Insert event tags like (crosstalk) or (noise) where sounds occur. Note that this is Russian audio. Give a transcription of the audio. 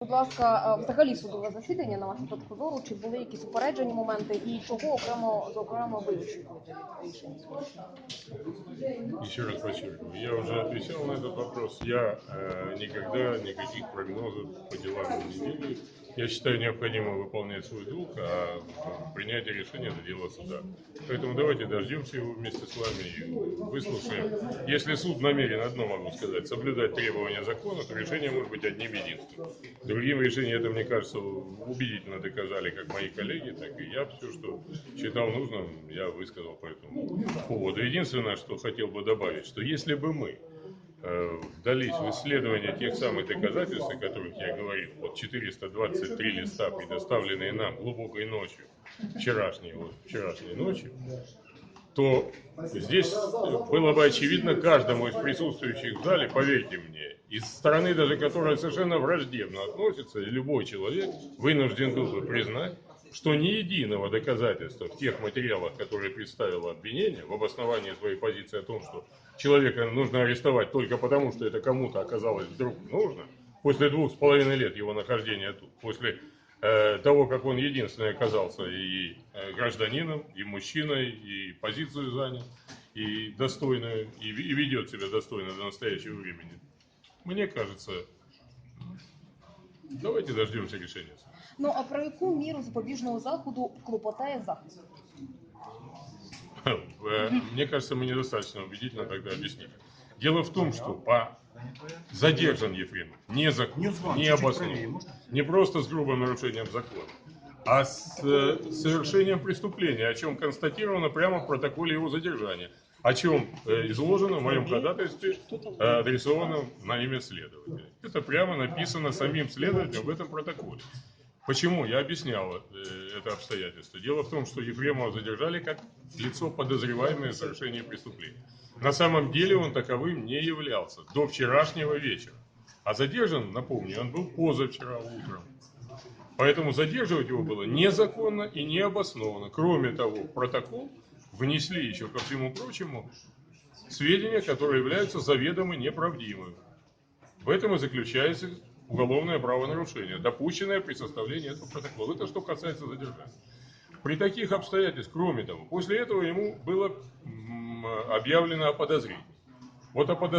Будь ласка, е, взагалі судове засідання на вашу точку зору, чи були якісь упереджені моменти, і чого окремо зокрема ви очікуєте рішення? Раз подчеркиваю, я уже отвечал на этот вопрос. Я э, никогда никаких прогнозов по делам не делаю. Я считаю необходимо выполнять свой долг, а принятие решения это дело суда. Поэтому давайте дождемся его вместе с вами и выслушаем. Если суд намерен, одно могу сказать, соблюдать требования закона, то решение может быть одним единственным. Другим решением это, мне кажется, убедительно доказали как мои коллеги, так и я все, что считал нужным, я высказал по этому поводу. Единственное, что хотел бы добавить, что если бы мы вдались в исследование тех самых доказательств, о которых я говорил, вот 423 листа, предоставленные нам глубокой ночью, вчерашней, вот, вчерашней ночью, то здесь было бы очевидно каждому из присутствующих в зале, поверьте мне, из стороны даже которая совершенно враждебно относится, любой человек вынужден был бы признать, что ни единого доказательства в тех материалах, которые представило обвинение, в обосновании своей позиции о том, что человека нужно арестовать только потому, что это кому-то оказалось вдруг нужно, после двух с половиной лет его нахождения тут, после э, того, как он единственный оказался и э, гражданином, и мужчиной, и позицию занял, и достойную, и, и ведет себя достойно до настоящего времени. Мне кажется, давайте дождемся решения. суда. Ну а про яку міру запобіжного заходу клопотає захист? (laughs) Э, Мне кажется, мы недостаточно убедительно тогда объяснили. Дело в том, что по задержан Ефремов не закон, не обоснованно, не просто с грубым нарушением закона, а с э, совершением преступления, о чем констатировано прямо в протоколе его задержания, о чем э, изложено в моем ходатайстве, э, адресованном на имя следователя. Это прямо написано самим следователем в этом протоколе. Почему? Я объяснял э, это обстоятельство. Дело в том, что Ефремова задержали как лицо, подозреваемое в совершении преступления. На самом деле он таковым не являлся до вчерашнего вечера. А задержан, напомню, он был позавчера утром. Поэтому задерживать его было незаконно и необоснованно. Кроме того, протокол внесли еще, ко всему прочему, сведения, которые являются заведомо неправдивыми. В этом и заключается уголовное правонарушение, допущенное при составлении этого протокола. Это что касается задержания. При таких обстоятельствах, кроме того, после этого ему было объявлено о подозрении. Вот о подозрении